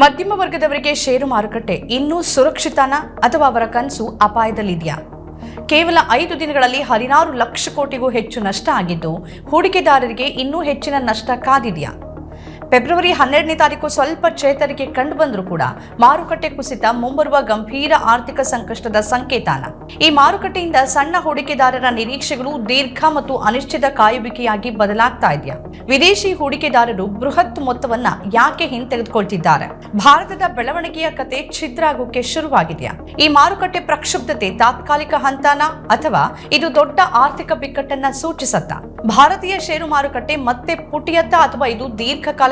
ಮಧ್ಯಮ ವರ್ಗದವರಿಗೆ ಷೇರು ಮಾರುಕಟ್ಟೆ ಇನ್ನೂ ಸುರಕ್ಷಿತನ ಅಥವಾ ಅವರ ಕನಸು ಅಪಾಯದಲ್ಲಿದೆಯಾ? ಕೇವಲ ಐದು ದಿನಗಳಲ್ಲಿ ಹದಿನಾರು ಲಕ್ಷ ಕೋಟಿಗೂ ಹೆಚ್ಚು ನಷ್ಟ ಆಗಿದ್ದು, ಹೂಡಿಕೆದಾರರಿಗೆ ಇನ್ನೂ ಹೆಚ್ಚಿನ ನಷ್ಟ ಕಾದಿದೆಯಾ? ಫೆಬ್ರವರಿ ಹನ್ನೆರಡನೇ ತಾರೀಕು ಸ್ವಲ್ಪ ಚೇತರಿಕೆ ಕಂಡು ಬಂದರೂ ಕೂಡ ಮಾರುಕಟ್ಟೆ ಕುಸಿತ ಮುಂಬರುವ ಗಂಭೀರ ಆರ್ಥಿಕ ಸಂಕಷ್ಟದ ಸಂಕೇತಾನ. ಈ ಮಾರುಕಟ್ಟೆಯಿಂದ ಸಣ್ಣ ಹೂಡಿಕೆದಾರರ ನಿರೀಕ್ಷೆಗಳು ದೀರ್ಘ ಮತ್ತು ಅನಿಶ್ಚಿತ ಕಾಯುವಿಕೆಯಾಗಿ ಬದಲಾಗ್ತಾ ಇದೆಯಾ? ವಿದೇಶಿ ಹೂಡಿಕೆದಾರರು ಬೃಹತ್ ಮೊತ್ತವನ್ನ ಯಾಕೆ ಹಿಂತೆಗೆದುಕೊಳ್ತಿದ್ದಾರೆ? ಭಾರತದ ಬೆಳವಣಿಗೆಯ ಕತೆ ಛಿದ್ರ ಆಗೋಕೆ ಶುರುವಾಗಿದೆಯಾ? ಈ ಮಾರುಕಟ್ಟೆ ಪ್ರಕ್ಷುಬ್ಧತೆ ತಾತ್ಕಾಲಿಕ ಹಂತಾನ ಅಥವಾ ಇದು ದೊಡ್ಡ ಆರ್ಥಿಕ ಬಿಕ್ಕಟ್ಟನ್ನ ಸೂಚಿಸತ್ತ? ಭಾರತೀಯ ಷೇರು ಮಾರುಕಟ್ಟೆ ಮತ್ತೆ ಪುಟಿಯತ್ತ ಅಥವಾ ಇದು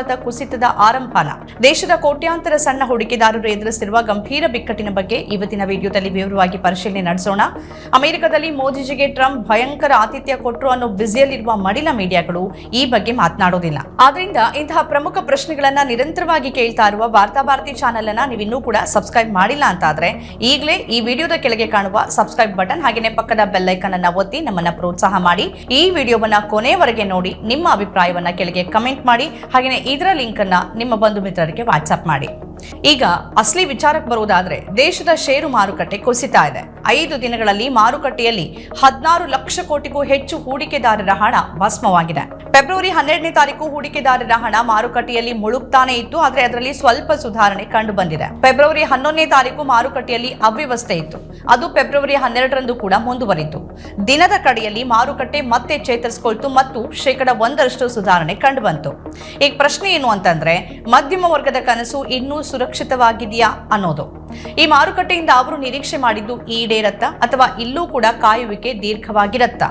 ದೀರ್ಘಕಾಲದ ಕುಸಿತದ ಆರಂಭಾನ. ದೇಶದ ಕೋಟ್ಯಾಂತರ ಸಣ್ಣ ಹೂಡಿಕೆದಾರರು ಎದುರಿಸಿರುವ ಗಂಭೀರ ಬಿಕ್ಕಟ್ಟಿನ ಬಗ್ಗೆ ಇವತ್ತಿನ ವಿಡಿಯೋದಲ್ಲಿ ವಿವರವಾಗಿ ಪರಿಶೀಲನೆ ನಡೆಸೋಣ. ಅಮೆರಿಕದಲ್ಲಿ ಮೋದಿಜಿಗೆ ಟ್ರಂಪ್ ಭಯಂಕರ ಆತಿಥ್ಯ ಕೊಟ್ಟರು ಅನ್ನೋ ಬ್ಯುಸಿಯಲ್ಲಿರುವ ಮಡಿಲ ಮೀಡಿಯಾಗಳು ಈ ಬಗ್ಗೆ ಮಾತನಾಡೋದಿಲ್ಲ. ಆದ್ರಿಂದ ಇಂತಹ ಪ್ರಮುಖ ಪ್ರಶ್ನೆಗಳನ್ನ ನಿರಂತರವಾಗಿ ಕೇಳ್ತಾ ಇರುವ ವಾರ್ತಾ ಭಾರತಿ ಚಾನೆಲ್ ಅನ್ನ ನೀವಿನ್ನೂ ಕೂಡ ಸಬ್ಸ್ಕ್ರೈಬ್ ಮಾಡಿಲ್ಲ ಅಂತಾದ್ರೆ ಈಗಲೇ ಈ ವಿಡಿಯೋದ ಕೆಳಗೆ ಕಾಣುವ ಸಬ್ಸ್ಕ್ರೈಬ್ ಬಟನ್ ಹಾಗೆಯೇ ಪಕ್ಕದ ಬೆಲ್ಲೈಕನ್ ಅನ್ನ ಒತ್ತಿ ನಮ್ಮನ್ನ ಪ್ರೋತ್ಸಾಹ ಮಾಡಿ. ಈ ವಿಡಿಯೋವನ್ನ ಕೊನೆವರೆಗೆ ನೋಡಿ ನಿಮ್ಮ ಅಭಿಪ್ರಾಯವನ್ನ ಕೆಳಗೆ ಕಮೆಂಟ್ ಮಾಡಿ. ಹಾಗೆಯೇ ಇದರ ಲಿಂಕ್ ಅನ್ನ ನಿಮ್ಮ ಬಂಧು ಮಿತ್ರರಿಗೆ ವಾಟ್ಸ್ಆಪ್ ಮಾಡಿ. ಈಗ ಅಸಲಿ ವಿಚಾರಕ್ಕೆ ಬರುವುದಾದ್ರೆ ದೇಶದ ಷೇರು ಮಾರುಕಟ್ಟೆ ಕುಸಿತಾ ಇದೆ. ಐದು ದಿನಗಳಲ್ಲಿ ಮಾರುಕಟ್ಟೆಯಲ್ಲಿ ಹದಿನಾರು ಲಕ್ಷ ಕೋಟಿಗೂ ಹೆಚ್ಚು ಹೂಡಿಕೆದಾರರ ಹಣ ಭಸ್ಮವಾಗಿದೆ. ಫೆಬ್ರವರಿ ಹನ್ನೆರಡನೇ ತಾರೀಕು ಹೂಡಿಕೆದಾರರ ಹಣ ಮಾರುಕಟ್ಟೆಯಲ್ಲಿ ಮುಳುಗ್ತಾನೆ ಇತ್ತು, ಆದರೆ ಅದರಲ್ಲಿ ಸ್ವಲ್ಪ ಸುಧಾರಣೆ ಕಂಡು ಬಂದಿದೆ ಫೆಬ್ರವರಿ ಹನ್ನೊಂದನೇ ತಾರೀಕು ಮಾರುಕಟ್ಟೆಯಲ್ಲಿ ಅವ್ಯವಸ್ಥೆ ಇತ್ತು. ಅದು ಫೆಬ್ರವರಿ ಹನ್ನೆರಡರಂದು ಕೂಡ ಮುಂದುವರಿತು. ದಿನದ ಕಡೆಯಲ್ಲಿ ಮಾರುಕಟ್ಟೆ ಮತ್ತೆ ಚೇತರಿಸಿಕೊಳ್ತು ಮತ್ತು ಶೇಕಡ ಒಂದರಷ್ಟು ಸುಧಾರಣೆ ಕಂಡು ಬಂತು ಈಗ ಪ್ರಶ್ನೆ ಏನು ಅಂತಂದ್ರೆ, ಮಧ್ಯಮ ವರ್ಗದ ಕನಸು ಇನ್ನೂ ಸುರಕ್ಷಿತವಾಗಿದೆಯಾ ಅನ್ನೋದು. ಈ ಮಾರುಕಟ್ಟೆಯಿಂದ ಅವರು ನಿರೀಕ್ಷೆ ಮಾಡಿದ್ದು ಈಡೇರತ್ತ ಅಥವಾ ಇಲ್ಲೂ ಕೂಡ ಕಾಯುವಿಕೆ ದೀರ್ಘವಾಗಿರತ್ತ.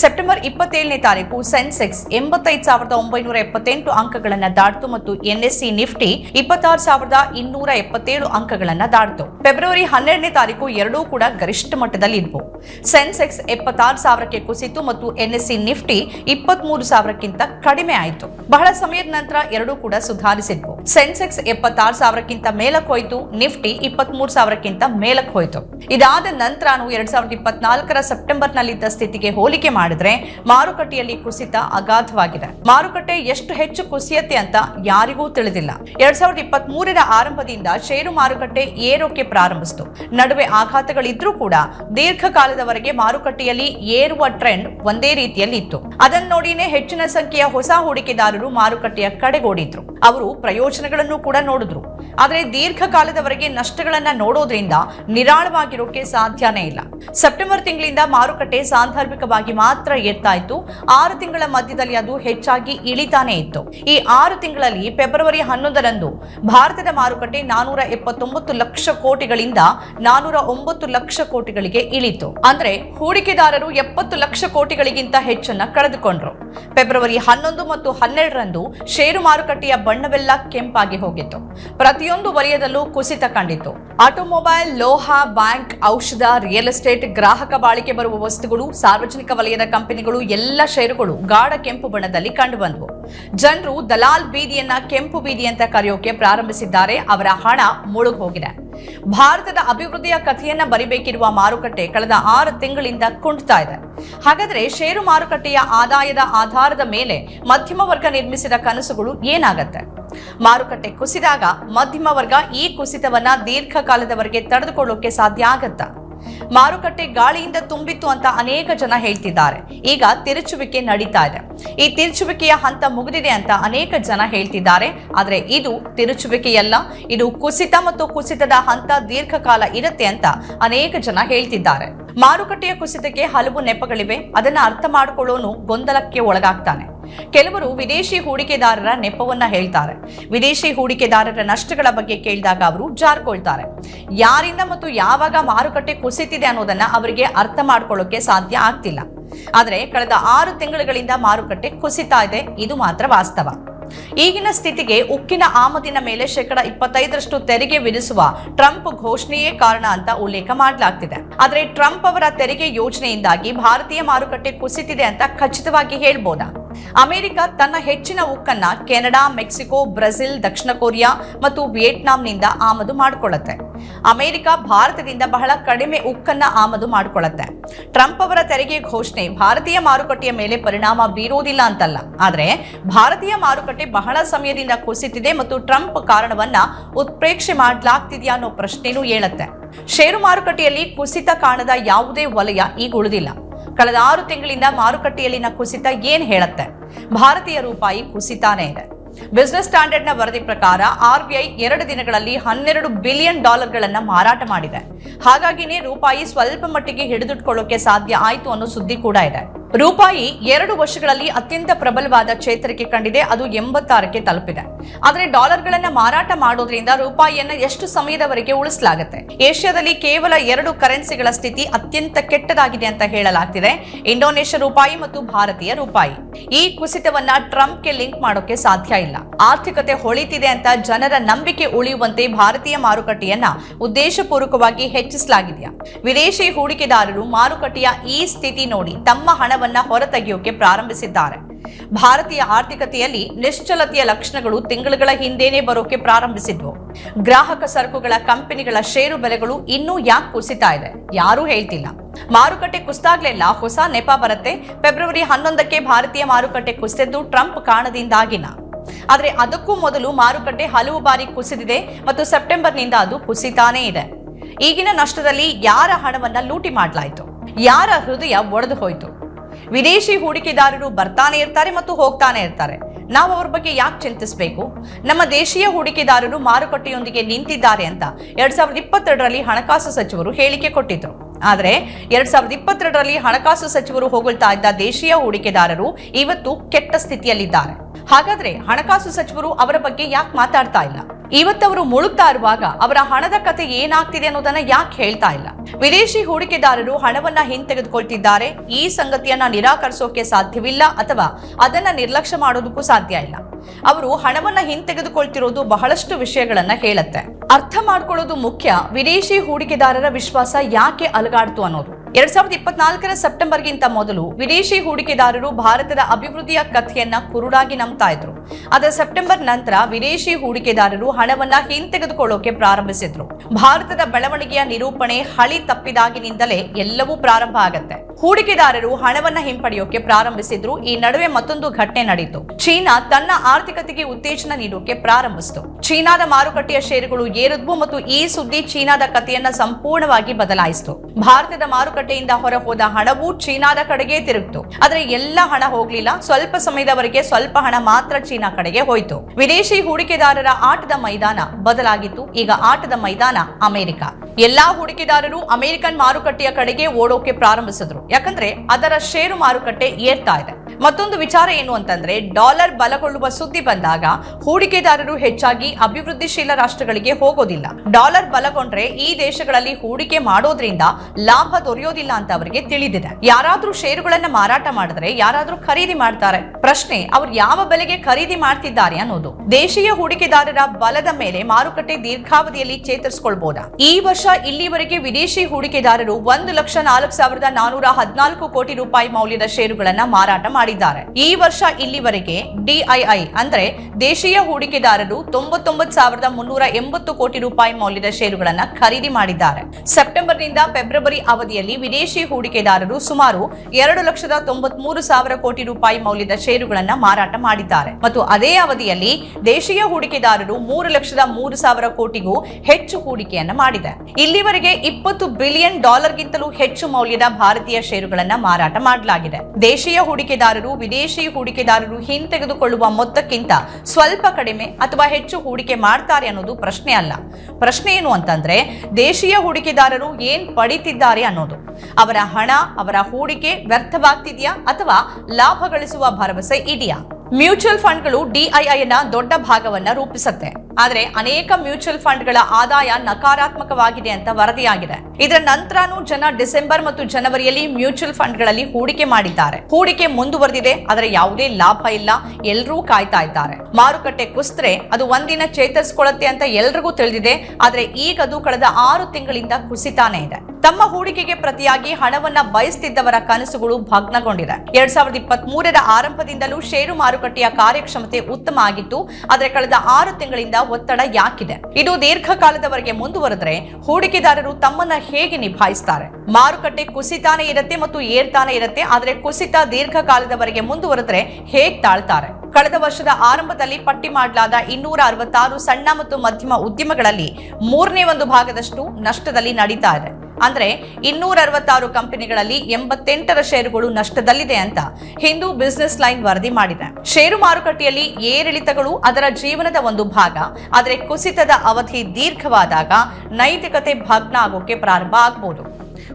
ಸೆಪ್ಟೆಂಬರ್ ಇಪ್ಪತ್ತೇಳನೇ ತಾರೀಕು ಸೆನ್ಸೆಕ್ಸ್ ಎಂಬತ್ತೈದು ಸಾವಿರದ ಒಂಬೈನೂರ ಎಪ್ಪತ್ತೆಂಟು ಅಂಕಗಳನ್ನು ದಾಟಿತು ಮತ್ತು ಎನ್ಎಸ್ಸಿ ನಿಫ್ಟಿ ಇಪ್ಪತ್ತಾರು ಸಾವಿರದ ಇನ್ನೂರ ಎಪ್ಪತ್ತೇಳು ಅಂಕಗಳನ್ನು ದಾಟಿತು. ಫೆಬ್ರವರಿ ಹನ್ನೆರಡನೇ ತಾರೀಕು ಎರಡೂ ಕೂಡ ಗರಿಷ್ಠ ಮಟ್ಟದಲ್ಲಿ ಇದ್ವು ಸೆನ್ಸೆಕ್ಸ್ ಎಪ್ಪತ್ತಾರು ಸಾವಿರಕ್ಕೆ ಕುಸಿತು ಮತ್ತು ಎನ್ಎಸ್ಸಿ ನಿಫ್ಟಿ ಇಪ್ಪತ್ಮೂರು ಸಾವಿರಕ್ಕಿಂತ ಕಡಿಮೆ ಆಯಿತು. ಬಹಳ ಸಮಯದ ನಂತರ ಎರಡೂ ಕೂಡ ಸುಧಾರಿಸಿದ್ವು. ಸೆನ್ಸೆಕ್ಸ್ ಎಪ್ಪತ್ತಾರು ಸಾವಿರಕ್ಕಿಂತ ಮೇಲಕ್ಕೋಯ್ತು ನಿಫ್ಟಿ ಇಪ್ಪತ್ಮೂರು ಸಾವಿರಕ್ಕಿಂತ ಮೇಲಕ್ಕೆ ಹೋಯಿತು. ಇದಾದ ನಂತರ ಎರಡ್ ಸಾವಿರದ ಇಪ್ಪತ್ನಾಲ್ಕರ ಸೆಪ್ಟೆಂಬರ್ನಲ್ಲಿದ್ದ ಸ್ಥಿತಿಗೆ ಹೋಲಿಕೆ ಮಾಡಿದ್ರೆ ಮಾರುಕಟ್ಟೆಯಲ್ಲಿ ಕುಸಿತ ಅಗಾಧವಾಗಿದೆ. ಮಾರುಕಟ್ಟೆ ಎಷ್ಟು ಹೆಚ್ಚು ಕುಸಿಯತ್ತೆ ಅಂತ ಯಾರಿಗೂ ತಿಳಿದಿಲ್ಲ. ಎರಡ್ ಸಾವಿರದ ಆರಂಭದಿಂದ ಷೇರು ಮಾರುಕಟ್ಟೆ ಏರೋಕೆ ಪ್ರಾರಂಭಿಸಿತು. ನಡುವೆ ಆಘಾತಗಳಿದ್ರೂ ಕೂಡ ದೀರ್ಘಕಾಲದವರೆಗೆ ಮಾರುಕಟ್ಟೆಯಲ್ಲಿ ಏರುವ ಟ್ರೆಂಡ್ ಒಂದೇ ರೀತಿಯಲ್ಲಿ ಇತ್ತು. ಅದನ್ನು ನೋಡಿನೇ ಹೆಚ್ಚಿನ ಸಂಖ್ಯೆಯ ಹೊಸ ಹೂಡಿಕೆದಾರರು ಮಾರುಕಟ್ಟೆಯ ಕಡೆಗೋಡಿದ್ರು. ಅವರು ಪ್ರಯೋಜನಗಳನ್ನು ಕೂಡ ನೋಡಿದ್ರು. ಆದರೆ ದೀರ್ಘಕಾಲದವರೆಗೆ ನಷ್ಟಗಳನ್ನ ನೋಡೋದ್ರಿಂದ ನಿರಾಳವಾಗಿರೋಕೆ ಸಾಧ್ಯನೇ ಇಲ್ಲ. ಸೆಪ್ಟೆಂಬರ್ ತಿಂಗಳಿಂದ ಮಾರುಕಟ್ಟೆ ಸಾಂದರ್ಭಿಕವಾಗಿ ಮಾತ್ರ ಏರ್ತಾ ಇತ್ತು. ಆರು ತಿಂಗಳ ಮಧ್ಯದಲ್ಲಿ ಅದು ಹೆಚ್ಚಾಗಿ ಇಳಿತಾನೆ ಇತ್ತು. ಈ ಆರು ತಿಂಗಳಲ್ಲಿ ಫೆಬ್ರವರಿ ಹನ್ನೊಂದರಂದು ಭಾರತದ ಮಾರುಕಟ್ಟೆ ನಾನೂರ ಎಪ್ಪತ್ತೊಂಬತ್ತು ಲಕ್ಷ ಕೋಟಿಗಳಿಂದ ನಾನೂರ ಒಂಬತ್ತು ಲಕ್ಷ ಕೋಟಿಗಳಿಗೆ ಇಳಿತು. ಅಂದ್ರೆ ಹೂಡಿಕೆದಾರರು ಎಪ್ಪತ್ತು ಲಕ್ಷ ಕೋಟಿಗಳಿಗಿಂತ ಹೆಚ್ಚನ್ನ ಕಳೆದುಕೊಂಡ್ರು. ಫೆಬ್ರವರಿ ಹನ್ನೊಂದು ಮತ್ತು ಹನ್ನೆರಡರಂದು ಷೇರು ಮಾರುಕಟ್ಟೆಯ ಬಣ್ಣವೆಲ್ಲ ಕೆಂಪಾಗಿ ಹೋಗಿತ್ತು. ಪ್ರತಿಯೊಂದು ವಲಯದಲ್ಲೂ ಕುಸಿತ ಕಂಡಿತು ಆಟೋಮೊಬೈಲ್, ಲೋಹ, ಬ್ಯಾಂಕ್, ಔಷಧ, ರಿಯಲ್ ಎಸ್ಟೇಟ್, ಗ್ರಾಹಕ ಬಾಳಿಕೆ ಬರುವ ವಸ್ತುಗಳು, ಸಾರ್ವಜನಿಕ ವಲಯದ ಕಂಪನಿಗಳು, ಎಲ್ಲ ಷೇರುಗಳು ಗಾಢ ಕೆಂಪು ಬಣ್ಣದಲ್ಲಿ ಕಂಡುಬಂದವು. ಜನರು ದಲಾಲ್ ಬೀದಿಯನ್ನ ಕೆಂಪು ಬೀದಿ ಅಂತ ಕರೆಯೋಕೆ ಪ್ರಾರಂಭಿಸಿದ್ದಾರೆ. ಅವರ ಹಣ ಮುಳುಗ್ ಹೋಗಿದೆ ಭಾರತದ ಅಭಿವೃದ್ಧಿಯ ಕಥೆಯನ್ನ ಬರಿಬೇಕಿರುವ ಮಾರುಕಟ್ಟೆ ಕಳೆದ ಆರು ತಿಂಗಳಿಂದ ಕುಂಟ್ತಾ ಇದೆ. ಹಾಗಾದ್ರೆ ಷೇರು ಮಾರುಕಟ್ಟೆಯ ಆದಾಯದ ಆಧಾರದ ಮೇಲೆ ಮಧ್ಯಮ ವರ್ಗ ನಿರ್ಮಿಸಿದ ಕನಸುಗಳು ಏನಾಗತ್ತೆ? ಮಾರುಕಟ್ಟೆ ಕುಸಿದಾಗ ಮಧ್ಯಮ ವರ್ಗ ಈ ಕುಸಿತವನ್ನ ದೀರ್ಘಕಾಲದವರೆಗೆ ತಡೆದುಕೊಳ್ಳೋಕೆ ಸಾಧ್ಯ ಆಗತ್ತಾ? ಮಾರುಕಟ್ಟೆ ಗಾಳಿಯಿಂದ ತುಂಬಿತ್ತು ಅಂತ ಅನೇಕ ಜನ ಹೇಳ್ತಿದ್ದಾರೆ. ಈಗ ತಿರುಚುವಿಕೆ ನಡೀತಾ ಇದೆ. ಈ ತಿರುಚುವಿಕೆಯ ಹಂತ ಮುಗಿದಿದೆ ಅಂತ ಅನೇಕ ಜನ ಹೇಳ್ತಿದ್ದಾರೆ. ಆದರೆ ಇದು ತಿರುಚುವಿಕೆಯಲ್ಲ. ಇದು ಕುಸಿತ ಮತ್ತು ಕುಸಿತದ ಹಂತ ದೀರ್ಘಕಾಲ ಇರುತ್ತೆ ಅಂತ ಅನೇಕ ಜನ ಹೇಳ್ತಿದ್ದಾರೆ. ಮಾರುಕಟ್ಟೆಯ ಕುಸಿತಕ್ಕೆ ಹಲವು ನೆಪಗಳಿವೆ. ಅದನ್ನ ಅರ್ಥ ಮಾಡಿಕೊಳ್ಳೋನು ಗೊಂದಲಕ್ಕೆ ಒಳಗಾಗ್ತಾನೆ. ಕೆಲವರು ವಿದೇಶಿ ಹೂಡಿಕೆದಾರರ ನೆಪವನ್ನ ಹೇಳ್ತಾರೆ. ವಿದೇಶಿ ಹೂಡಿಕೆದಾರರ ನಷ್ಟಗಳ ಬಗ್ಗೆ ಕೇಳಿದಾಗ ಅವರು ಜಾರ್ಕೊಳ್ತಾರೆ. ಯಾರಿಂದ ಮತ್ತು ಯಾವಾಗ ಮಾರುಕಟ್ಟೆ ಕುಸಿತಿದೆ ಅನ್ನೋದನ್ನ ಅವರಿಗೆ ಅರ್ಥ ಮಾಡ್ಕೊಳ್ಳೋಕೆ ಸಾಧ್ಯ ಆಗ್ತಿಲ್ಲ. ಆದರೆ ಕಳೆದ ಆರು ತಿಂಗಳುಗಳಿಂದ ಮಾರುಕಟ್ಟೆ ಕುಸಿತಾ ಇದೆ. ಇದು ಮಾತ್ರ ವಾಸ್ತವ. ಈಗಿನ ಸ್ಥಿತಿಗೆ ಉಕ್ಕಿನ ಆಮದಿನ ಮೇಲೆ ಶೇಕಡ ಇಪ್ಪತ್ತೈದರಷ್ಟು ತೆರಿಗೆ ವಿಧಿಸುವ ಟ್ರಂಪ್ ಘೋಷಣೆಯೇ ಕಾರಣ ಅಂತ ಉಲ್ಲೇಖ ಮಾಡಲಾಗ್ತಿದೆ. ಆದರೆ ಟ್ರಂಪ್ ಅವರ ತೆರಿಗೆ ಯೋಜನೆಯಿಂದಾಗಿ ಭಾರತೀಯ ಮಾರುಕಟ್ಟೆ ಕುಸಿತಿದೆ ಅಂತ ಖಚಿತವಾಗಿ ಹೇಳ್ಬೋದಾ? ಅಮೆರಿಕ ತನ್ನ ಹೆಚ್ಚಿನ ಉಕ್ಕನ್ನ ಕೆನಡಾ, ಮೆಕ್ಸಿಕೋ, ಬ್ರೆಜಿಲ್, ದಕ್ಷಿಣ ಕೊರಿಯಾ ಮತ್ತು ವಿಯೆಟ್ನಾಂನಿಂದ ಆಮದು ಮಾಡಿಕೊಳ್ಳುತ್ತೆ. ಅಮೆರಿಕ ಭಾರತದಿಂದ ಬಹಳ ಕಡಿಮೆ ಉಕ್ಕನ್ನ ಆಮದು ಮಾಡಿಕೊಳ್ಳುತ್ತೆ. ಟ್ರಂಪ್ ಅವರ ತೆರಿಗೆ ಘೋಷಣೆ ಭಾರತೀಯ ಮಾರುಕಟ್ಟೆಯ ಮೇಲೆ ಪರಿಣಾಮ ಬೀರುವುದಿಲ್ಲ ಅಂತಲ್ಲ. ಆದರೆ ಭಾರತೀಯ ಮಾರುಕಟ್ಟೆ ಬಹಳ ಸಮಯದಿಂದ ಕುಸಿತಿದೆ ಮತ್ತು ಟ್ರಂಪ್ ಕಾರಣವನ್ನ ಉತ್ಪ್ರೇಕ್ಷೆ ಮಾಡಲಾಗ್ತಿದೆಯಾ ಅನ್ನೋ ಪ್ರಶ್ನೆನೂ ಹೇಳುತ್ತೆ ಷೇರು ಮಾರುಕಟ್ಟೆಯಲ್ಲಿ ಕುಸಿತ ಕಾಣದ ಯಾವುದೇ ವಲಯ ಈಗ ಉಳಿದಿಲ್ಲ ಕಳೆದ ಆರು ತಿಂಗಳಿಂದ ಮಾರುಕಟ್ಟೆಯಲ್ಲಿನ ಕುಸಿತ ಏನ್ ಹೇಳುತ್ತೆ? ಭಾರತೀಯ ರೂಪಾಯಿ ಕುಸಿತಾನೇ ಇದೆ. ಬಿಸಿನೆಸ್ ಸ್ಟ್ಯಾಂಡರ್ಡ್ನ ವರದಿ ಪ್ರಕಾರ ಆರ್ಬಿಐ ಎರಡು ದಿನಗಳಲ್ಲಿ ಹನ್ನೆರಡು ಬಿಲಿಯನ್ ಡಾಲರ್ಗಳನ್ನು ಮಾರಾಟ ಮಾಡಿದೆ. ಹಾಗಾಗಿನೇ ರೂಪಾಯಿ ಸ್ವಲ್ಪ ಮಟ್ಟಿಗೆ ಹಿಡಿದಿಟ್ಕೊಳ್ಳೋಕೆ ಸಾಧ್ಯ ಆಯ್ತು ಅನ್ನೋ ಸುದ್ದಿ ಕೂಡ ಇದೆ. ರೂಪಾಯಿ ಎರಡು ವರ್ಷಗಳಲ್ಲಿ ಅತ್ಯಂತ ಪ್ರಬಲವಾದ ಚೇತರಿಕೆ ಕಂಡಿದೆ, ಅದು ಎಂಬತ್ತಾರಕ್ಕೆ ತಲುಪಿದೆ. ಆದರೆ ಡಾಲರ್ಗಳನ್ನು ಮಾರಾಟ ಮಾಡೋದ್ರಿಂದ ರೂಪಾಯಿಯನ್ನ ಎಷ್ಟು ಸಮಯದವರೆಗೆ ಉಳಿಸಲಾಗುತ್ತೆ? ಏಷ್ಯಾದಲ್ಲಿ ಕೇವಲ ಎರಡು ಕರೆನ್ಸಿಗಳ ಸ್ಥಿತಿ ಅತ್ಯಂತ ಕೆಟ್ಟದಾಗಿದೆ ಅಂತ ಹೇಳಲಾಗ್ತಿದೆ. ಇಂಡೋನೇಷ್ಯಾ ರೂಪಾಯಿ ಮತ್ತು ಭಾರತೀಯ ರೂಪಾಯಿ. ಈ ಕುಸಿತವನ್ನ ಟ್ರಂಪ್ಗೆ ಲಿಂಕ್ ಮಾಡೋಕೆ ಸಾಧ್ಯ ಇಲ್ಲ. ಆರ್ಥಿಕತೆ ಹೊಳಿತಿದೆ ಅಂತ ಜನರ ನಂಬಿಕೆ ಉಳಿಯುವಂತೆ ಭಾರತೀಯ ಮಾರುಕಟ್ಟೆಯನ್ನ ಉದ್ದೇಶಪೂರ್ವಕವಾಗಿ ಹೆಚ್ಚಿಸಲಾಗಿದೆಯಾ? ವಿದೇಶಿ ಹೂಡಿಕೆದಾರರು ಮಾರುಕಟ್ಟೆಯ ಈ ಸ್ಥಿತಿ ನೋಡಿ ತಮ್ಮ ಹಣವನ್ನ ಹೊರತೆಗೆಯೋಕೆ ಪ್ರಾರಂಭಿಸಿದ್ದಾರೆ. ಭಾರತೀಯ ಆರ್ಥಿಕತೆಯಲ್ಲಿ ನಿಶ್ಚಲತೆಯ ಲಕ್ಷಣಗಳು ತಿಂಗಳುಗಳ ಹಿಂದೇನೆ ಬರೋಕೆ ಪ್ರಾರಂಭಿಸಿದ್ವು. ಗ್ರಾಹಕ ಸರಕುಗಳ ಕಂಪನಿಗಳ ಷೇರು ಬೆಲೆಗಳು ಇನ್ನೂ ಯಾಕೆ ಕುಸಿತಾ ಇದೆ? ಯಾರೂ ಹೇಳ್ತಿಲ್ಲ. ಮಾರುಕಟ್ಟೆ ಕುಸಿದಾಗ್ಲೆಲ್ಲ ಹೊಸ ನೆಪ ಬರುತ್ತೆ. ಫೆಬ್ರವರಿ ಹನ್ನೊಂದಕ್ಕೆ ಭಾರತೀಯ ಮಾರುಕಟ್ಟೆ ಕುಸಿದಿದ್ದು ಟ್ರಂಪ್ ಕಾರಣದಿಂದಾಗಿನ. ಆದರೆ ಅದಕ್ಕೂ ಮೊದಲು ಮಾರುಕಟ್ಟೆ ಹಲವು ಬಾರಿ ಕುಸಿದಿದೆ ಮತ್ತು ಸೆಪ್ಟೆಂಬರ್ನಿಂದ ಅದು ಕುಸಿತಾನೇ ಇದೆ. ಈಗಿನ ನಷ್ಟದಲ್ಲಿ ಯಾರ ಹಣವನ್ನ ಲೂಟಿ ಮಾಡಲಾಯಿತು? ಯಾರ ಹೃದಯ ಒಡೆದು ಹೋಯಿತು? ವಿದೇಶಿ ಹೂಡಿಕೆದಾರರು ಬರ್ತಾನೆ ಇರ್ತಾರೆ ಮತ್ತು ಹೋಗ್ತಾನೆ ಇರ್ತಾರೆ. ನಾವು ಅವ್ರ ಬಗ್ಗೆ ಯಾಕೆ ಚಿಂತಿಸಬೇಕು? ನಮ್ಮ ದೇಶೀಯ ಹೂಡಿಕೆದಾರರು ಮಾರುಕಟ್ಟೆಯೊಂದಿಗೆ ನಿಂತಿದ್ದಾರೆ ಅಂತ ಎರಡ್ ಸಾವಿರದ ಇಪ್ಪತ್ತೆರಡರಲ್ಲಿ ಹಣಕಾಸು ಸಚಿವರು ಹೇಳಿಕೆ ಕೊಟ್ಟಿದ್ರು. ಆದರೆ ಎರಡ್ ಸಾವಿರದ ಇಪ್ಪತ್ತೆರಡರಲ್ಲಿ ಹಣಕಾಸು ಸಚಿವರು ಹೋಗುತ್ತಾ ಇದ್ದ ದೇಶೀಯ ಹೂಡಿಕೆದಾರರು ಇವತ್ತು ಕೆಟ್ಟ ಸ್ಥಿತಿಯಲ್ಲಿದ್ದಾರೆ. ಹಾಗಾದ್ರೆ ಹಣಕಾಸು ಸಚಿವರು ಅವರ ಬಗ್ಗೆ ಯಾಕೆ ಮಾತಾಡ್ತಾ ಇಲ್ಲ? ಇವತ್ತವರು ಮುಳುಗ್ತಾ ಇರುವಾಗ ಅವರ ಹಣದ ಕತೆ ಏನಾಗ್ತಿದೆ ಅನ್ನೋದನ್ನ ಯಾಕೆ ಹೇಳ್ತಾ ಇಲ್ಲ? ವಿದೇಶಿ ಹೂಡಿಕೆದಾರರು ಹಣವನ್ನ ಹಿಂತೆಗೆದುಕೊಳ್ತಿದ್ದಾರೆ, ಈ ಸಂಗತಿಯನ್ನ ನಿರಾಕರಿಸೋಕೆ ಸಾಧ್ಯವಿಲ್ಲ ಅಥವಾ ಅದನ್ನ ನಿರ್ಲಕ್ಷ್ಯ ಮಾಡೋದಕ್ಕೂ ಸಾಧ್ಯ ಇಲ್ಲ. ಅವರು ಹಣವನ್ನ ಹಿಂತೆಗೆದುಕೊಳ್ತಿರೋದು ಬಹಳಷ್ಟು ವಿಷಯಗಳನ್ನ ಹೇಳುತ್ತೆ. ಅರ್ಥ ಮಾಡ್ಕೊಳ್ಳೋದು ಮುಖ್ಯ, ವಿದೇಶಿ ಹೂಡಿಕೆದಾರರ ವಿಶ್ವಾಸ ಯಾಕೆ ಅಲಗಾಡ್ತು ಅನ್ನೋದು. ಎರಡ್ ಸಾವಿರದ ಇಪ್ಪತ್ನಾಲ್ಕರ ಸೆಪ್ಟೆಂಬರ್ಗಿಂತ ಮೊದಲು ವಿದೇಶಿ ಹೂಡಿಕೆದಾರರು ಭಾರತದ ಅಭಿವೃದ್ಧಿಯ ಕಥೆಯನ್ನ ಕುರುಡಾಗಿ ನಂಬ್ತಾ ಇದ್ರು. ಆದ್ರೆ ಸೆಪ್ಟೆಂಬರ್ ನಂತರ ವಿದೇಶಿ ಹೂಡಿಕೆದಾರರು ಹಣವನ್ನ ಹಿಂತೆಗೆದುಕೊಳ್ಳೋಕೆ ಪ್ರಾರಂಭಿಸಿದ್ರು. ಭಾರತದ ಬೆಳವಣಿಗೆಯ ನಿರೂಪಣೆ ಹಳಿ ತಪ್ಪಿದಾಗಿನಿಂದಲೇ ಎಲ್ಲವೂ ಪ್ರಾರಂಭ ಆಗತ್ತೆ. ಹೂಡಿಕೆದಾರರು ಹಣವನ್ನ ಹಿಂಪಡೆಯೋಕೆ ಪ್ರಾರಂಭಿಸಿದ್ರು. ಈ ನಡುವೆ ಮತ್ತೊಂದು ಘಟನೆ ನಡೆಯಿತು ಚೀನಾ ತನ್ನ ಆರ್ಥಿಕತೆಗೆ ಉತ್ತೇಜನ ನೀಡೋಕೆ ಪ್ರಾರಂಭಿಸಿತು. ಚೀನಾದ ಮಾರುಕಟ್ಟೆಯ ಷೇರುಗಳು ಏರಿದ್ವು ಮತ್ತು ಈ ಸುದ್ದಿ ಚೀನಾದ ಕಥೆಯನ್ನ ಸಂಪೂರ್ಣವಾಗಿ ಬದಲಾಯಿಸಿತು. ಭಾರತದ ಮಾರುಕಟ್ಟೆಯಿಂದ ಹೊರಹೋದ ಹಣವು ಚೀನಾದ ಕಡೆಗೆ ತಿರುಗಿತು. ಆದರೆ ಎಲ್ಲ ಹಣ ಹೋಗ್ಲಿಲ್ಲ. ಸ್ವಲ್ಪ ಸಮಯದವರೆಗೆ ಸ್ವಲ್ಪ ಹಣ ಮಾತ್ರ ಚೀನಾ ಕಡೆಗೆ ಹೋಯಿತು. ವಿದೇಶಿ ಹೂಡಿಕೆದಾರರ ಆಟದ ಮೈದಾನ ಬದಲಾಗಿತ್ತು. ಈಗ ಆಟದ ಮೈದಾನ ಅಮೆರಿಕ. ಎಲ್ಲಾ ಹೂಡಿಕೆದಾರರು ಅಮೆರಿಕನ್ ಮಾರುಕಟ್ಟೆಯ ಕಡೆಗೆ ಓಡೋಕೆ ಪ್ರಾರಂಭಿಸಿದ್ರು. ಯಾಕಂದ್ರೆ ಅದರ ಷೇರು ಮಾರುಕಟ್ಟೆ ಏರ್ತಾ ಇದೆ. ಮತ್ತೊಂದು ವಿಚಾರ ಏನು ಅಂತಂದ್ರೆ, ಡಾಲರ್ ಬಲಗೊಳ್ಳುವ ಸುದ್ದಿ ಬಂದಾಗ ಹೂಡಿಕೆದಾರರು ಹೆಚ್ಚಾಗಿ ಅಭಿವೃದ್ಧಿಶೀಲ ರಾಷ್ಟ್ರಗಳಿಗೆ ಹೋಗೋದಿಲ್ಲ. ಡಾಲರ್ ಬಲಗೊಂಡ್ರೆ ಈ ದೇಶಗಳಲ್ಲಿ ಹೂಡಿಕೆ ಮಾಡೋದ್ರಿಂದ ಲಾಭ ದೊರೆಯೋದಿಲ್ಲ ಅಂತ ಅವರಿಗೆ ತಿಳಿದಿದೆ. ಯಾರಾದ್ರೂ ಷೇರುಗಳನ್ನ ಮಾರಾಟ ಮಾಡಿದ್ರೆ, ಯಾರಾದ್ರೂ ಖರೀದಿ ಮಾಡ್ತಾರೆ, ಪ್ರಶ್ನೆ ಅವ್ರು ಯಾವ ಬೆಲೆಗೆ ಖರೀದಿ ಮಾಡ್ತಿದ್ದಾರೆ ಅನ್ನೋದು. ದೇಶೀಯ ಹೂಡಿಕೆದಾರರ ಬಲದ ಮೇಲೆ ಮಾರುಕಟ್ಟೆ ದೀರ್ಘಾವಧಿಯಲ್ಲಿ ಚೇತರಿಸಿಕೊಳ್ಬಹುದಾ ಈ ವರ್ಷ ಇಲ್ಲಿವರೆಗೆ ವಿದೇಶಿ ಹೂಡಿಕೆದಾರರು ಒಂದು ಲಕ್ಷ ನಾಲ್ಕು ಸಾವಿರದ ನಾನೂರ ಹದಿನಾಲ್ಕು ಕೋಟಿ ರೂಪಾಯಿ ಮೌಲ್ಯದ ಷೇರುಗಳನ್ನ ಮಾರಾಟ ಮಾಡಿದ್ದಾರೆ ಈ ವರ್ಷ ಇಲ್ಲಿವರೆಗೆ ಡಿಐಐ ಅಂದ್ರೆ ದೇಶೀಯ ಹೂಡಿಕೆದಾರರು ತೊಂಬತ್ತೊಂಬತ್ತು ಸಾವಿರದ ಮುನ್ನೂರ ಎಂಬತ್ತು ಕೋಟಿ ರೂಪಾಯಿ ಮೌಲ್ಯದ ಷೇರುಗಳನ್ನ ಖರೀದಿ ಮಾಡಿದ್ದಾರೆ. ಸೆಪ್ಟೆಂಬರ್ನಿಂದ ಫೆಬ್ರವರಿ ಅವಧಿಯಲ್ಲಿ ವಿದೇಶಿ ಹೂಡಿಕೆದಾರರು ಸುಮಾರು ಎರಡು ಲಕ್ಷದ ತೊಂಬತ್ಮೂರು ಸಾವಿರ ಕೋಟಿ ರೂಪಾಯಿ ಮೌಲ್ಯದ ಷೇರುಗಳನ್ನ ಮಾರಾಟ ಮಾಡಿದ್ದಾರೆ. ಮತ್ತು ಅದೇ ಅವಧಿಯಲ್ಲಿ ದೇಶೀಯ ಹೂಡಿಕೆದಾರರು ಮೂರು ಲಕ್ಷದ ಮೂರು ಸಾವಿರ ಕೋಟಿಗೂ ಹೆಚ್ಚು ಹೂಡಿಕೆಯನ್ನ ಮಾಡಿದೆ. ಇಲ್ಲಿವರೆಗೆ ಇಪ್ಪತ್ತು ಬಿಲಿಯನ್ ಡಾಲರ್ಗಿಂತಲೂ ಹೆಚ್ಚು ಮೌಲ್ಯದ ಭಾರತೀಯ ಷೇರುಗಳನ್ನ ಮಾರಾಟ ಮಾಡಲಾಗಿದೆ. ದೇಶೀಯ ಹೂಡಿಕೆದಾರರು ವಿದೇಶಿ ಹೂಡಿಕೆದಾರರು ಹಿಂತೆಗೆದುಕೊಳ್ಳುವ ಮೊತ್ತಕ್ಕಿಂತ ಸ್ವಲ್ಪ ಕಡಿಮೆ ಅಥವಾ ಹೆಚ್ಚು ಹೂಡಿಕೆ ಮಾಡ್ತಾರೆ ಅನ್ನೋದು ಪ್ರಶ್ನೆ ಅಲ್ಲ. ಪ್ರಶ್ನೆ ಏನು ಅಂತಂದ್ರೆ, ದೇಶೀಯ ಹೂಡಿಕೆದಾರರು ಏನ್ ಪಡಿತಿದ್ದಾರೆ ಅನ್ನೋದು. ಅವರ ಹಣ, ಅವರ ಹೂಡಿಕೆ ವ್ಯರ್ಥವಾಗ್ತಿದೆಯಾ ಅಥವಾ ಲಾಭ ಗಳಿಸುವ ಭರವಸೆ ಇದೆಯಾ? ಮ್ಯೂಚುವಲ್ ಫಂಡ್ಗಳು ಡಿಐಐನ ದೊಡ್ಡ ಭಾಗವನ್ನ ರೂಪಿಸುತ್ತೆ. ಆದರೆ ಅನೇಕ ಮ್ಯೂಚುವಲ್ ಫಂಡ್ಗಳ ಆದಾಯ ನಕಾರಾತ್ಮಕವಾಗಿದೆ ಅಂತ ವರದಿಯಾಗಿದೆ. ಇದರ ನಂತರನೂ ಜನ ಡಿಸೆಂಬರ್ ಮತ್ತು ಜನವರಿಯಲ್ಲಿ ಮ್ಯೂಚುವಲ್ ಫಂಡ್ಗಳಲ್ಲಿ ಹೂಡಿಕೆ ಮಾಡಿದ್ದಾರೆ. ಹೂಡಿಕೆ ಮುಂದುವರೆದಿದೆ, ಆದರೆ ಯಾವುದೇ ಲಾಭ ಇಲ್ಲ. ಎಲ್ಲರೂ ಕಾಯ್ತಾ ಇದ್ದಾರೆ. ಮಾರುಕಟ್ಟೆ ಕುಸಿದ್ರೆ ಅದು ಒಂದಿನ ಚೇತರಿಸಿಕೊಳ್ಳುತ್ತೆ ಅಂತ ಎಲ್ರಿಗೂ ತಿಳಿದಿದೆ, ಆದರೆ ಈಗ ಅದು ಕಳೆದ ಆರು ತಿಂಗಳಿಂದ ಕುಸಿತಾನೇ ಇದೆ. ತಮ್ಮ ಹೂಡಿಕೆಗೆ ಪ್ರತಿಯಾಗಿ ಹಣವನ್ನ ಬಯಸ್ತಿದ್ದವರ ಕನಸುಗಳು ಭಗ್ನಗೊಂಡಿದೆ. ಎರಡ್ ಸಾವಿರದ ಇಪ್ಪತ್ತ್ ಮೂರರ ಆರಂಭದಿಂದಲೂ ಷೇರು ಮಾರುಕಟ್ಟೆಯ ಕಾರ್ಯಕ್ಷಮತೆ ಉತ್ತಮ ಆಗಿತ್ತು ಆದರೆ ಕಳೆದ ಆರು ತಿಂಗಳಿಂದ ಒತ್ತಡ ಯಾಕಿದೆ? ಇದು ದೀರ್ಘಕಾಲದವರೆಗೆ ಮುಂದುವರೆದ್ರೆ ಹೂಡಿಕೆದಾರರು ತಮ್ಮನ್ನ ಹೇಗೆ ನಿಭಾಯಿಸ್ತಾರೆ? ಮಾರುಕಟ್ಟೆ ಕುಸಿತಾನೆ ಇರುತ್ತೆ ಮತ್ತು ಏರ್ತಾನೆ ಇರುತ್ತೆ, ಆದರೆ ಕುಸಿತ ದೀರ್ಘಕಾಲದವರೆಗೆ ಮುಂದುವರೆದ್ರೆ ಹೇಗ್ ತಾಳ್ತಾರೆ? ಕಳೆದ ವರ್ಷದ ಆರಂಭದಲ್ಲಿ ಪಟ್ಟಿ ಮಾಡಲಾದ ಇನ್ನೂರ ಅರವತ್ತಾರು ಸಣ್ಣ ಮತ್ತು ಮಧ್ಯಮ ಉದ್ಯಮಗಳಲ್ಲಿ ಮೂರನೇ ಒಂದು ಭಾಗದಷ್ಟು ನಷ್ಟದಲ್ಲಿ ನಡೀತಾ ಇದೆ. ಅಂದ್ರೆ ಇನ್ನೂರ ಅರವತ್ತಾರು ಕಂಪನಿಗಳಲ್ಲಿ ಎಂಬತ್ತೆಂಟರ ಷೇರುಗಳು ನಷ್ಟದಲ್ಲಿದೆ ಅಂತ ಹಿಂದೂ ಬಿಸಿನೆಸ್ ಲೈನ್ ವರದಿ ಮಾಡಿದೆ. ಷೇರು ಮಾರುಕಟ್ಟೆಯಲ್ಲಿ ಏರಿಳಿತಗಳು ಅದರ ಜೀವನದ ಒಂದು ಭಾಗ. ಆದರೆ ಕುಸಿತದ ಅವಧಿ ದೀರ್ಘವಾದಾಗ ನೈತಿಕತೆ ಭಗ್ನ ಆಗೋಕೆ ಪ್ರಾರಂಭ ಆಗ್ಬೋದು.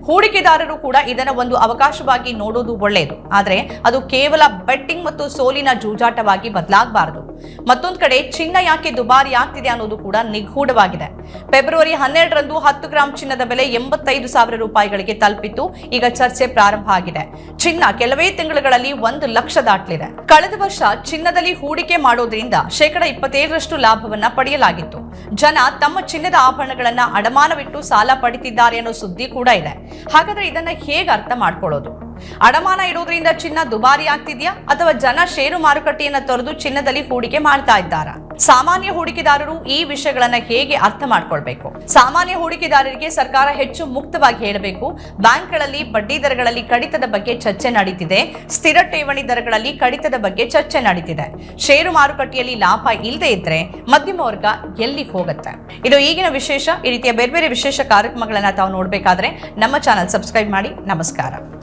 ಹೂಡಿಕೆದಾರರು ಕೂಡ ಇದನ್ನ ಒಂದು ಅವಕಾಶವಾಗಿ ನೋಡೋದು ಒಳ್ಳೆಯದು ಆದರೆ ಅದು ಕೇವಲ ಬೆಟ್ಟಿಂಗ್ ಮತ್ತು ಸೋಲಿನ ಜೂಜಾಟವಾಗಿ ಬದಲಾಗಬಾರದು. ಮತ್ತೊಂದು ಕಡೆ, ಚಿನ್ನ ಯಾಕೆ ದುಬಾರಿ ಆಗ್ತಿದೆ ಅನ್ನೋದು ಕೂಡ ನಿಗೂಢವಾಗಿದೆ. ಫೆಬ್ರವರಿ ಹನ್ನೆರಡರಂದು ಹತ್ತು ಗ್ರಾಂ ಚಿನ್ನದ ಬೆಲೆ ಎಂಬತ್ತೈದು ಸಾವಿರ ರೂಪಾಯಿಗಳಿಗೆ ತಲುಪಿತ್ತು. ಈಗ ಚರ್ಚೆ ಪ್ರಾರಂಭ ಆಗಿದೆ. ಚಿನ್ನ ಕೆಲವೇ ತಿಂಗಳುಗಳಲ್ಲಿ ಒಂದು ಲಕ್ಷ ದಾಟಲಿದೆ. ಕಳೆದ ವರ್ಷ ಚಿನ್ನದಲ್ಲಿ ಹೂಡಿಕೆ ಮಾಡೋದ್ರಿಂದ ಶೇಕಡ ಇಪ್ಪತ್ತೇಳರಷ್ಟು ಲಾಭವನ್ನ ಪಡೆಯಲಾಗಿತ್ತು. ಜನ ತಮ್ಮ ಚಿನ್ನದ ಆಭರಣಗಳನ್ನ ಅಡಮಾನವಿಟ್ಟು ಸಾಲ ಪಡಿತಿದ್ದಾರೆ ಅನ್ನೋ ಸುದ್ದಿ ಕೂಡ ಇದೆ. ಹಾಗಾದ್ರೆ ಇದನ್ನ ಹೇಗೆ ಅರ್ಥ ಮಾಡ್ಕೊಳ್ಳೋದು? ಅಡಮಾನ ಇಡುವುದರಿಂದ ಚಿನ್ನ ದುಬಾರಿ ಆಗ್ತಿದೆಯಾ ಅಥವಾ ಜನ ಷೇರು ಮಾರುಕಟ್ಟೆಯನ್ನ ತೊರೆದು ಚಿನ್ನದಲ್ಲಿ ಹೂಡಿಕೆ ಮಾಡ್ತಾ ಇದ್ದಾರಾ? ಸಾಮಾನ್ಯ ಹೂಡಿಕೆದಾರರು ಈ ವಿಷಯಗಳನ್ನ ಹೇಗೆ ಅರ್ಥ ಮಾಡ್ಕೊಳ್ಬೇಕು? ಸಾಮಾನ್ಯ ಹೂಡಿಕೆದಾರರಿಗೆ ಸರ್ಕಾರ ಹೆಚ್ಚು ಮುಕ್ತವಾಗಿ ಹೇಳಬೇಕು. ಬ್ಯಾಂಕ್ಗಳಲ್ಲಿ ಬಡ್ಡಿ ದರಗಳಲ್ಲಿ ಕಡಿತದ ಬಗ್ಗೆ ಚರ್ಚೆ ನಡೀತಿದೆ. ಸ್ಥಿರ ಠೇವಣಿ ದರಗಳಲ್ಲಿ ಕಡಿತದ ಬಗ್ಗೆ ಚರ್ಚೆ ನಡೀತಿದೆ. ಷೇರು ಮಾರುಕಟ್ಟೆಯಲ್ಲಿ ಲಾಭ ಇಲ್ಲದೆ ಇದ್ರೆ ಮಧ್ಯಮ ವರ್ಗ ಎಲ್ಲಿ ಹೋಗುತ್ತೆ? ಇದು ಈಗಿನ ವಿಶೇಷ. ಈ ರೀತಿಯ ಬೇರೆ ಬೇರೆ ವಿಶೇಷ ಕಾರ್ಯಕ್ರಮಗಳನ್ನ ತಾವು ನೋಡಬೇಕಾದ್ರೆ ನಮ್ಮ ಚಾನಲ್ ಸಬ್ಸ್ಕ್ರೈಬ್ ಮಾಡಿ. ನಮಸ್ಕಾರ.